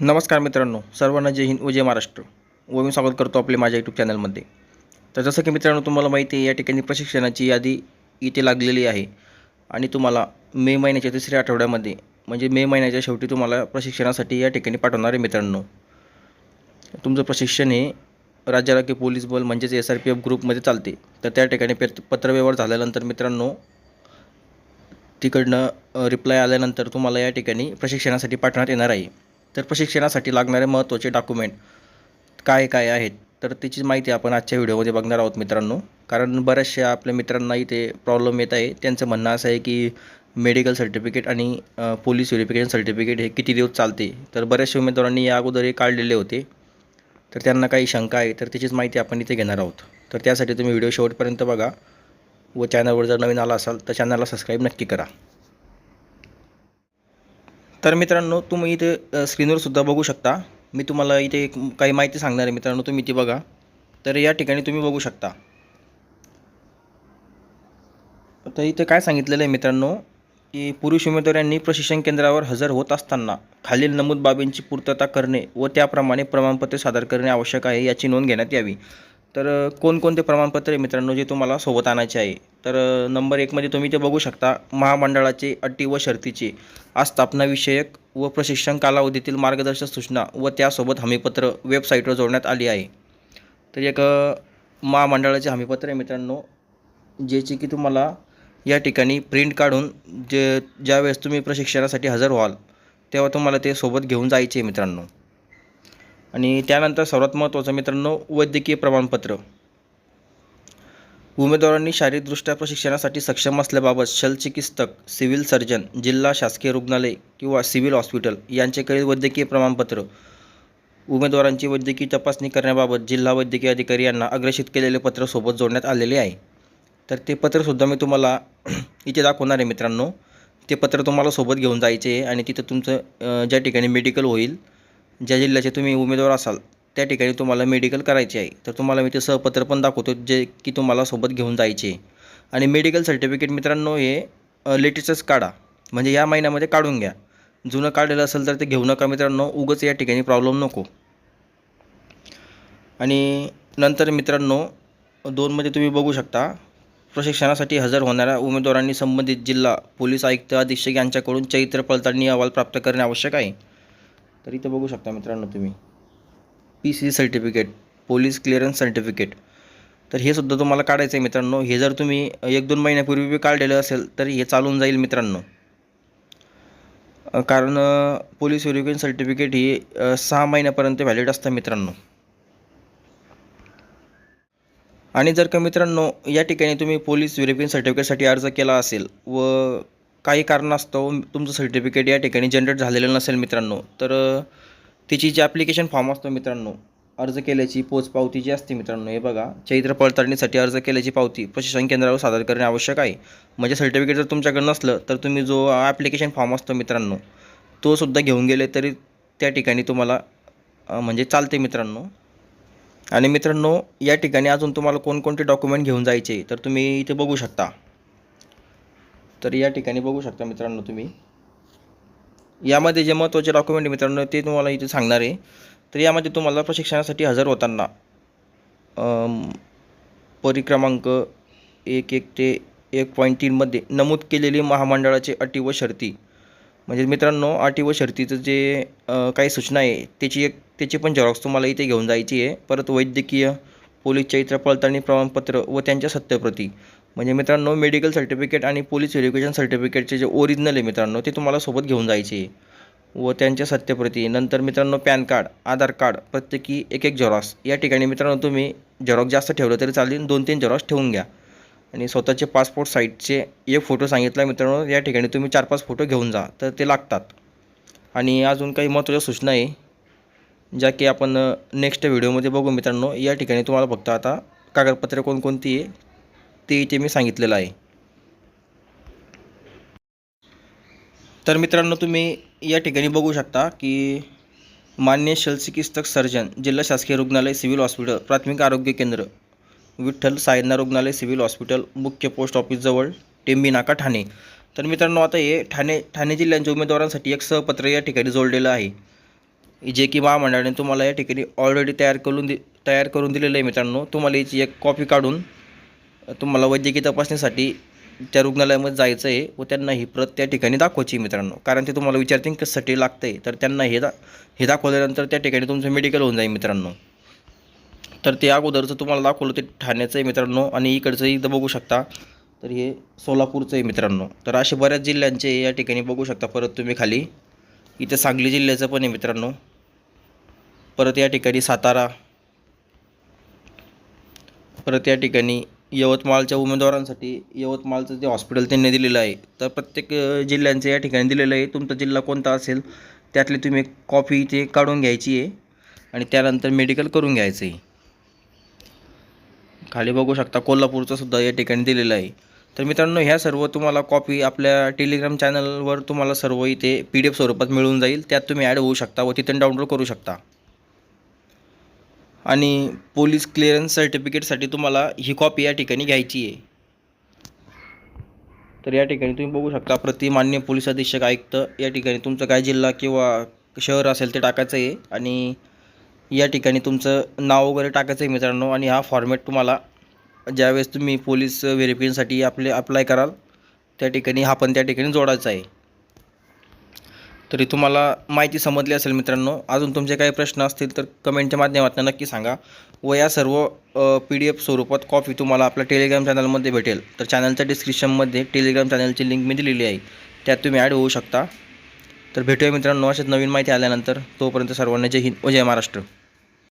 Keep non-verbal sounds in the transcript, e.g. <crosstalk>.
नमस्कार मित्रांनो सर्वांना जय हिंद व जय महाराष्ट्र. व मी स्वागत करतो आपले माझ्या यूट्यूब चॅनलमध्ये तर जसं की मित्रांनो तुम्हाला माहिती आहे या ठिकाणी प्रशिक्षणाची यादी इथे लागलेली आहे. आणि तुम्हाला मे महिन्याच्या तिसऱ्या आठवड्यामध्ये म्हणजे मे महिन्याच्या शेवटी तुम्हाला प्रशिक्षणासाठी या ठिकाणी पाठवणार आहे मित्रांनो. तुमचं प्रशिक्षण हे राज्य राखीव पोलीस बल म्हणजेच एस आर पी एफ ग्रुपमध्ये चालते. तर त्या ठिकाणी पे पत्रव्यवहार झाल्यानंतर मित्रांनो तिकडनं रिप्लाय आल्यानंतर तुम्हाला या ठिकाणी प्रशिक्षणासाठी पाठवण्यात येणार आहे. तर प्रशिक्षणासाठी लागणारे महत्त्वाचे डॉक्युमेंट काय काय आहेत तर त्याची माहिती आपण आजच्या व्हिडिओमध्ये बघणार आहोत मित्रांनो. कारण बऱ्याचशा आपल्या मित्रांना इथे प्रॉब्लेम येत आहे. त्यांचं म्हणणं असं आहे की मेडिकल सर्टिफिकेट आणि पोलीस व्हेरिफिकेशन सर्टिफिकेट हे किती दिवस चालते? तर बऱ्याचशा उमेदवारांनी या अगोदर हे काढलेले होते. तर त्यांना काही शंका आहे तर त्याचीच माहिती आपण इथे घेणार आहोत. तर त्यासाठी तुम्ही व्हिडिओ शेवटपर्यंत बघा व चॅनलवर जर नवीन आला असाल तर चॅनलला सबस्क्राईब नक्की करा. तर मित्रांनो तुम्ही इथे स्क्रीनवरसुद्धा स्क्रीनवर सुद्धा बघू शकता. मी तुम्हाला इथे एक काही माहिती सांगणार आहे मित्रांनो तुम्ही ती बघा. तर या ठिकाणी तुम्ही बघू शकता. तर इथे काय सांगितलेलं आहे मित्रांनो की पुरुष उमेदवारांनी प्रशिक्षण केंद्रावर हजर होत असताना खालील नमूद बाबींची पूर्तता करणे व त्याप्रमाणे प्रमाणपत्रे सादर करणे आवश्यक आहे याची नोंद घेण्यात यावी. तर कोणकोणते कोणकोणते प्रमाणपत्रे मित्रांनो जे तुम्हाला सोबत आणायचे आहे? तर नंबर एकमध्ये तुम्ही ते बघू शकता. महामंडळाचे अटी व शर्तीचे आस्थापनाविषयक व प्रशिक्षण कालावधीतील मार्गदर्शक सूचना व त्यासोबत हमीपत्र वेबसाईटवर जोडण्यात आली आहे. तर एक महामंडळाचे हमीपत्र आहे मित्रांनो ज्याची की तुम्हाला या ठिकाणी प्रिंट काढून जे ज्यावेळेस तुम्ही प्रशिक्षणासाठी हजर व्हाल तेव्हा तुम्हाला ते सोबत घेऊन जायचे आहे मित्रांनो. आणि त्यानंतर सर्वात महत्त्वाचं मित्रांनो वैद्यकीय प्रमाणपत्र. उमेदवारांनी शारीरिकदृष्ट्या प्रशिक्षणासाठी सक्षम असल्याबाबत शलचिकित्सक सिव्हिल सर्जन जिल्हा शासकीय रुग्णालय किंवा सिव्हिल हॉस्पिटल यांच्याकडील वैद्यकीय प्रमाणपत्र. उमेदवारांची वैद्यकीय तपासणी करण्याबाबत जिल्हा वैद्यकीय अधिकारी यांना अग्रेषित केलेले पत्र सोबत जोडण्यात आलेले आहे. तर ते पत्रसुद्धा मी तुम्हाला <clears throat> इथे दाखवणार आहे मित्रांनो. ते पत्र तुम्हाला सोबत घेऊन जायचे आहे आणि तिथं तुमचं ज्या ठिकाणी मेडिकल होईल ज्या जिल्ह्याचे तुम्ही उमेदवार असाल त्या ठिकाणी तुम्हाला मेडिकल करायचे आहे. तर तुम्हाला मी ते सहपत्र पण दाखवतो जे की तुम्हाला सोबत घेऊन जायचे आणि मेडिकल सर्टिफिकेट मित्रांनो हे लेटेस्टच काढा. म्हणजे या महिन्यामध्ये काढून घ्या. जुनं काढलेलं असेल तर ते घेऊ नका मित्रांनो. उगंच या ठिकाणी प्रॉब्लेम नको. आणि नंतर मित्रांनो दोनमध्ये तुम्ही बघू शकता प्रशिक्षणासाठी हजर होणाऱ्या उमेदवारांनी संबंधित जिल्हा पोलीस आयुक्त अधीक्षक यांच्याकडून चैत्र पडताळणी अहवाल प्राप्त करणे आवश्यक आहे. तर इथं बघू शकता मित्रांनो तुम्ही. P C certificate police clearance certificate तर हे सुद्धा तुम्हाला काढायचं आहे मित्रांनो. हे जर तुम्ही एक दोन महिन्यापूर्वी बी काढलेलं असेल तर हे चालून जाईल मित्रांनो. कारण पोलीस व्हेरिफिकेशन सर्टिफिकेट ही सहा महिन्यापर्यंत व्हॅलिड असतं मित्रांनो. आणि जर का मित्रांनो या ठिकाणी तुम्ही पोलीस व्हेरिफिकेशन सर्टिफिकेटसाठी अर्ज केला असेल व काही कारणास्तव तुमचं सर्टिफिकेट या ठिकाणी जनरेट झालेलं नसेल मित्रांनो तर तिची जी ॲप्लिकेशन फॉर्म असतो मित्रांनो अर्ज केल्याची पोचपावती जी असते मित्रांनो हे बघा चैत्र पडताळणीसाठी अर्ज केल्याची पावती प्रशिक्षण केंद्रावर सादर करणे आवश्यक आहे. म्हणजे सर्टिफिकेट जर तुमच्याकडे नसलं तर तुम्ही जो ॲप्लिकेशन फॉर्म असतो मित्रांनो तो सुद्धा घेऊन गेले तरी त्या ठिकाणी तुम्हाला म्हणजे चालते मित्रांनो. आणि मित्रांनो या ठिकाणी अजून तुम्हाला कोणकोणते डॉक्युमेंट घेऊन जायचे तर तुम्ही इथे बघू शकता. तर या ठिकाणी बघू शकता मित्रांनो तुम्ही. यामध्ये जे महत्त्वाचे डॉक्युमेंट मित्रांनो ते तुम्हाला इथे सांगणार आहे. तर यामध्ये तुम्हाला प्रशिक्षणासाठी हजर होताना परिक्रमांक एक एक ते एक पॉईंट तीनमध्ये नमूद केलेली महामंडळाचे अटी व शर्ती. म्हणजे मित्रांनो अटी व शर्तीचं जे काही सूचना आहे त्याची एक त्याची पण झेरॉक्स तुम्हाला इथे घेऊन जायची आहे. परत वैद्यकीय पोलीस चैत्र पडताळणी प्रमाणपत्र व त्यांच्या सत्यप्रती म्हणजे मित्रांनो मेडिकल सर्टिफिकेट आणि पोलीस व्हेरिफिकेशन सर्टिफिकेटचे जे ओरिजिनल आहे मित्रांनो ते तुम्हाला सोबत घेऊन जायचे. व त्यांच्या सत्यप्रती नंतर मित्रांनो पॅन कार्ड आधार कार्ड प्रत्येकी एक एक झेरॉक्स या ठिकाणी मित्रांनो तुम्ही झेरॉक्स जास्त ठेवलं तरी चालेल दोन तीन झेरॉक्स ठेवून घ्या. आणि स्वतःचे पासपोर्ट साईजचे एक फोटो सांगितला मित्रांनो या ठिकाणी तुम्ही चार पाच फोटो घेऊन जा तर ते लागतात. आणि अजून काही महत्त्वाच्या सूचना आहे ज्या की आपण नेक्स्ट व्हिडिओमध्ये बघू मित्रांनो. या ठिकाणी तुम्हाला फक्त आता कागदपत्रे कोणकोणती आहे ते इथे मी सांगितलेलं आहे. तर मित्रांनो तुम्ही या ठिकाणी बघू शकता की मान्य शल्यचिकित्सक सर्जन जिल्हा शासकीय रुग्णालय सिव्हिल हॉस्पिटल प्राथमिक आरोग्य केंद्र विठ्ठल सायना रुग्णालय सिव्हिल हॉस्पिटल मुख्य पोस्ट ऑफिसजवळ टेंबी नाका ठाणे. तर मित्रांनो आता हे ठाणे ठाणे जिल्ह्यांच्या उमेदवारांसाठी एक सहपत्र या ठिकाणी जोडलेलं आहे. जे की महामंडळाने तुम्हाला या ठिकाणी ऑलरेडी तयार करून दि तयार करून दिलेलं आहे मित्रांनो. तुम्हाला याची एक कॉपी काढून तुम्हाला वैद्यकीय तपासणीसाठी त्या रुग्णालयामध्ये जायचं आहे व त्यांना ही प्रत त्या ठिकाणी दाखवायची आहे मित्रांनो. कारण ते तुम्हाला विचारतील कशासाठी लागतं आहे तर त्यांना हे दा हे दाखवल्यानंतर त्या ठिकाणी तुमचं मेडिकल होऊन जाईल मित्रांनो. तर ते अगोदरचं तुम्हाला दाखवलं ते ठाण्याचं आहे मित्रांनो आणि इकडचं इथं बघू शकता. तर हे सोलापूरचं आहे मित्रांनो. तर असे बऱ्याच जिल्ह्यांचे या ठिकाणी बघू शकता परत तुम्ही खाली. इथं सांगली जिल्ह्याचं पण आहे मित्रांनो. परत या ठिकाणी सातारा. परत या ठिकाणी यवतमाळच्या उमेदवारांसाठी यवतमाळचं जे हॉस्पिटल त्यांनी दिलेलं आहे तर प्रत्येक जिल्ह्यांचं या ठिकाणी दिलेलं आहे. तुमचा जिल्हा कोणता असेल त्यातली तुम्ही एक कॉपी ते काढून घ्यायची आहे आणि त्यानंतर मेडिकल करून घ्यायचं आहे. खाली बघू शकता कोल्हापूरचं सुद्धा या ठिकाणी दिलेलं आहे. तर मित्रांनो ह्या सर्व तुम्हाला कॉपी आपल्या टेलिग्राम चॅनलवर तुम्हाला सर्व इथे पी डी एफ स्वरूपात मिळून जाईल. त्यात तुम्ही ॲड होऊ शकता व तिथून डाउनलोड करू शकता. आणि पोलीस क्लिअरन्स सर्टिफिकेटसाठी तुम्हाला ही कॉपी या ठिकाणी घ्यायची आहे. तर या ठिकाणी तुम्ही बघू शकता प्रतिमान्य पोलीस अधीक्षक आयुक्त या ठिकाणी तुमचं काय जिल्हा किंवा शहर असेल ते टाकायचं आहे. आणि या ठिकाणी तुमचं नाव वगैरे टाकायचं आहे मित्रांनो. आणि हा फॉर्मॅट तुम्हाला ज्यावेळेस तुम्ही पोलीस व्हेरिफिकेशनसाठी आपले अप्लाय कराल त्या ठिकाणी हा पण त्या ठिकाणी जोडायचा आहे. तरी तुम्हाला माहिती समजली असेल मित्रांनो. अजून तुमचे काही प्रश्न असतील तर कमेंटच्या माध्यमातून नक्की सांगा. व या सर्व पी डी एफ स्वरूपात कॉपी तुम्हाला आपल्या टेलिग्राम चॅनलमध्ये भेटेल. तर चॅनलच्या डिस्क्रिप्शनमध्ये टेलिग्राम चॅनलची लिंक मी दिलेली आहे. त्यात तुम्ही ॲड होऊ शकता. तर भेटूया मित्रांनो अशाच नवीन माहिती आल्यानंतर. तोपर्यंत सर्वांना जय हिंद व जय महाराष्ट्र.